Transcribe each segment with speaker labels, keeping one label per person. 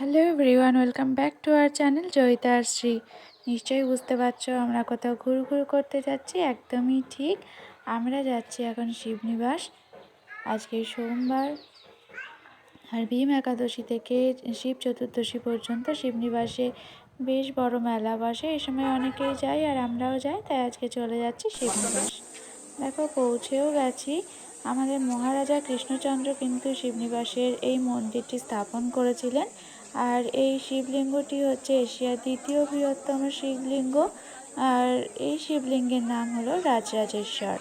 Speaker 1: Hello everyone, welcome back to our channel Joyita আর শ্রী। নিশ্চয়ই বুঝতে পারছ, আমরা কোথাও ঘুর ঘুর করতে যাচ্ছি, একদমই ঠিক। আমরা যাচ্ছি এখন শিবনিবাস আজকে সোমবার, আর ভীম একাদশী থেকে শিব চতুর্দশী পর্যন্ত শিবনিবাসে বেশ বড় মেলা বসে। এই সময় অনেকেই যায় আর আমরাও যাই, তাই আজকে চলে যাচ্ছি শিবনিবাস দেখো, পৌঁছেও গেছি। আমাদের মহারাজা কৃষ্ণচন্দ্র কিন্তু শিবনিবাসের এই মন্দিরটি স্থাপন করেছিলেন। আর এই শিবলিঙ্গটি হচ্ছে এশিয়ার দ্বিতীয় বৃহত্তম শিবলিঙ্গ। আর এই শিবলিঙ্গের নাম হলো রাজরাজেশ্বর।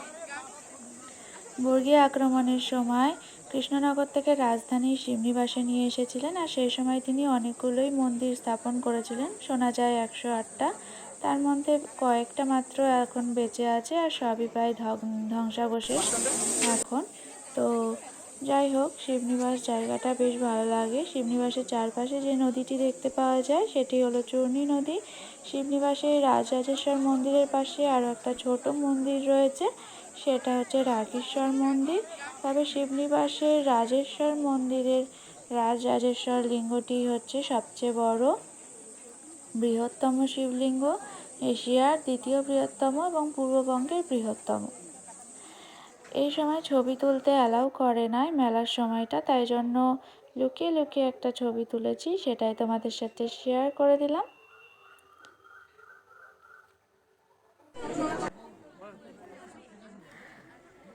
Speaker 1: বর্গীয় আক্রমণের সময় কৃষ্ণনগর থেকে রাজধানী শিবনিবাসে নিয়ে এসেছিলেন আর সেই সময় তিনি অনেকগুলোই মন্দির স্থাপন করেছিলেন। শোনা যায় একশো আটটা। তার মধ্যে কয়েকটা মাত্র এখন বেঁচে আছে আর সবই প্রায় ধ্বংসাবশেষ এখন। তো যাই হোক, শিবনিবাস জায়গাটা বেশ ভালো লাগে। শিবনিবাসের চারপাশে যে নদীটি দেখতে পাওয়া যায়, সেটি হলো চূর্ণী নদী। শিবনিবাসে রাজরাজেশ্বর মন্দিরের পাশে আরও একটা ছোট মন্দির রয়েছে, সেটা হচ্ছে রাগেশ্বর মন্দির। তবে শিবনিবাসের রাজেশ্বর মন্দিরের রাজরাজেশ্বর লিঙ্গটি হচ্ছে সবচেয়ে বড়। বৃহত্তম শিবলিঙ্গ এশিয়ার দ্বিতীয় বৃহত্তম এবং পূর্ববঙ্গের বৃহত্তম। এই সময় ছবি তুলতে অ্যালাউ করে নাই মেলার সময়টা, তাই জন্য লুকিয়ে লুকিয়ে একটা ছবি তুলেছি, সেটাই তোমাদের সাথে শেয়ার করে দিলাম।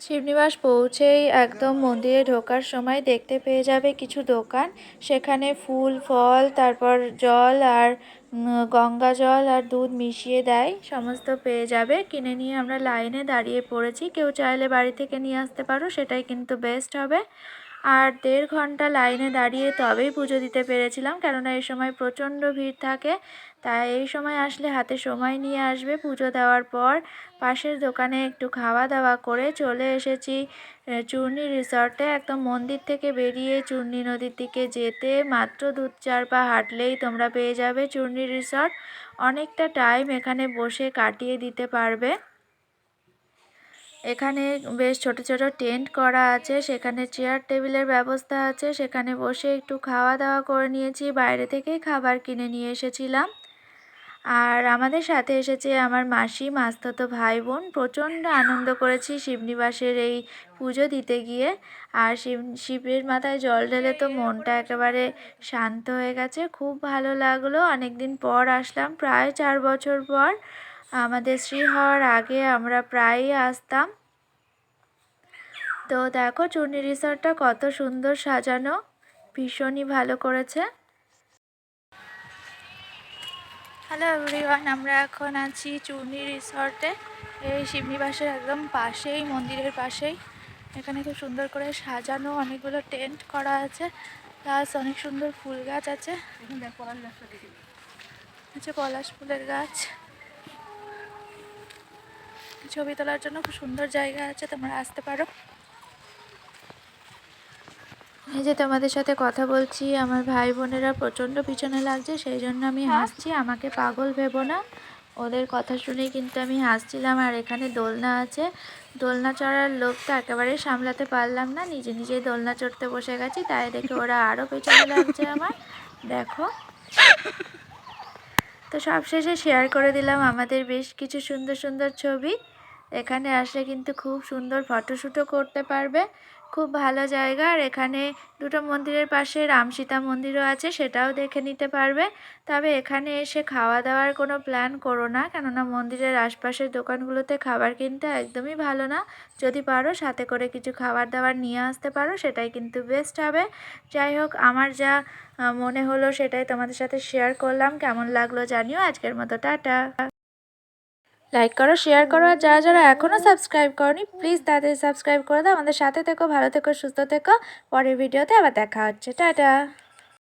Speaker 1: শিবনিবাস পৌঁছেই একদম মন্দিরে ঢোকার সময় দেখতে পেয়ে যাবে কিছু দোকান। সেখানে ফুল, ফল, তারপর জল আর গঙ্গা জল আর দুধ মিশিয়ে দেয়। সমস্ত পেয়ে যাবে। কিনে নিয়ে আমরা লাইনে দাঁড়িয়ে পড়েছি। কেউ চাইলে বাড়ি থেকে নিয়ে আসতে পারো, সেটাই কিন্তু বেস্ট হবে। আর দেড় ঘণ্টা লাইনে দাঁড়িয়ে তবেই পুজো দিতে পেরেছিলাম। কেননা এই সময় প্রচণ্ড ভিড় থাকে, তাই এই সময় আসলে হাতে সময় নিয়ে আসবে। পুজো দেওয়ার পর পাশের দোকানে একটু খাওয়া দাওয়া করে চলে এসেছি চূর্ণী রিসর্টে। একদম মন্দির থেকে বেরিয়ে চূর্ণী নদীর দিকে যেতে মাত্র দু চার পা হাঁটলেই তোমরা পেয়ে যাবে চূর্ণী রিসর্ট। অনেকটা টাইম এখানে বসে কাটিয়ে দিতে পারবে। এখানে বেশ ছোট ছোট টেন্ট করা আছে, সেখানে চেয়ার টেবিলের ব্যবস্থা আছে, সেখানে বসে একটু খাওয়া দাওয়া করে নিয়েছি, বাইরে থেকেই খাবার কিনে নিয়ে এসেছিলাম। আর আমাদের সাথে এসেছে আমার মাসি, মাস্ততো ভাই বোন প্রচণ্ড আনন্দ করেছি শিবনিবাসের এই পুজো দিতে গিয়ে। আর শিব, শিবের মাথায় জল ঢেলে তো মনটা একেবারে শান্ত হয়ে গেছে, খুব ভালো লাগল। অনেক দিন পর আসলাম, প্রায় চার বছর পর। আমাদের শ্রী হওয়ার আগে আমরা প্রায়ই আসতাম। তো দেখো চূর্ণি রিসর্টটা কত সুন্দর সাজানো। ভীষণই ভালো করেছে। হ্যালো এভরিওয়ান আমরা এখন আছি চূর্ণি রিসর্টে। এই শিবনিবাসের একদম পাশেই, মন্দিরের পাশেই। এখানে খুব সুন্দর করে সাজানো, অনেকগুলো টেন্ট করা আছে। প্লাস অনেক সুন্দর ফুল গাছ আছে। হচ্ছে পলাশ ফুলের গাছ। ছবি তোলার জন্য খুব সুন্দর জায়গা আছে তোমরা আসতে পারো। এই যে তোমাদের সাথে কথা বলছি আমার ভাই বোনেরা প্রচণ্ড পিছনে লাগছে সেই জন্য আমি হাসছি আমাকে পাগল ভেবো না। ওদের কথা শুনেই কিন্তু আমি হাসছিলাম আর এখানে দোলনা আছে। দোলনা চড়ার লোকটা একেবারে সামলাতে পারলাম না নিজে নিজেই দোলনা চড়তে বসে গেছি তাই দেখে ওরা আরও পেছনে লাগছে আমার। দেখো। তো সবশেষে শেয়ার করে দিলাম আমাদের বেশ কিছু সুন্দর সুন্দর ছবি। এখানে আসলে কিন্তু খুব সুন্দর ফটোশ্যুটও করতে পারবে। খুব ভালো জায়গা। আর এখানে দুটো মন্দিরের পাশে রাম সীতা মন্দিরও আছে, সেটাও দেখে নিতে পারবে। তবে এখানে এসে খাওয়া দাওয়ার কোনো প্ল্যান করো না, কেননা মন্দিরের আশপাশের দোকানগুলোতে খাবার কিনতে একদমই ভালো না। যদি পারো সাথে করে কিছু খাবার দাবার নিয়ে আসতে পারো, সেটাই কিন্তু বেস্ট হবে। যাই হোক, আমার যা মনে হলো সেটাই তোমাদের সাথে শেয়ার করলাম। কেমন লাগল জানিও। আজকের মতো টাটা। লাইক করো শেয়ার করো, আর যারা যারা এখনও সাবস্ক্রাইব করনি প্লিজ তাদের সাবস্ক্রাইব করে দাও। আমাদের সাথে থেকো, ভালো থেকো, সুস্থ থেকো। পরের ভিডিওতে আবার দেখা হচ্ছে। টাটা।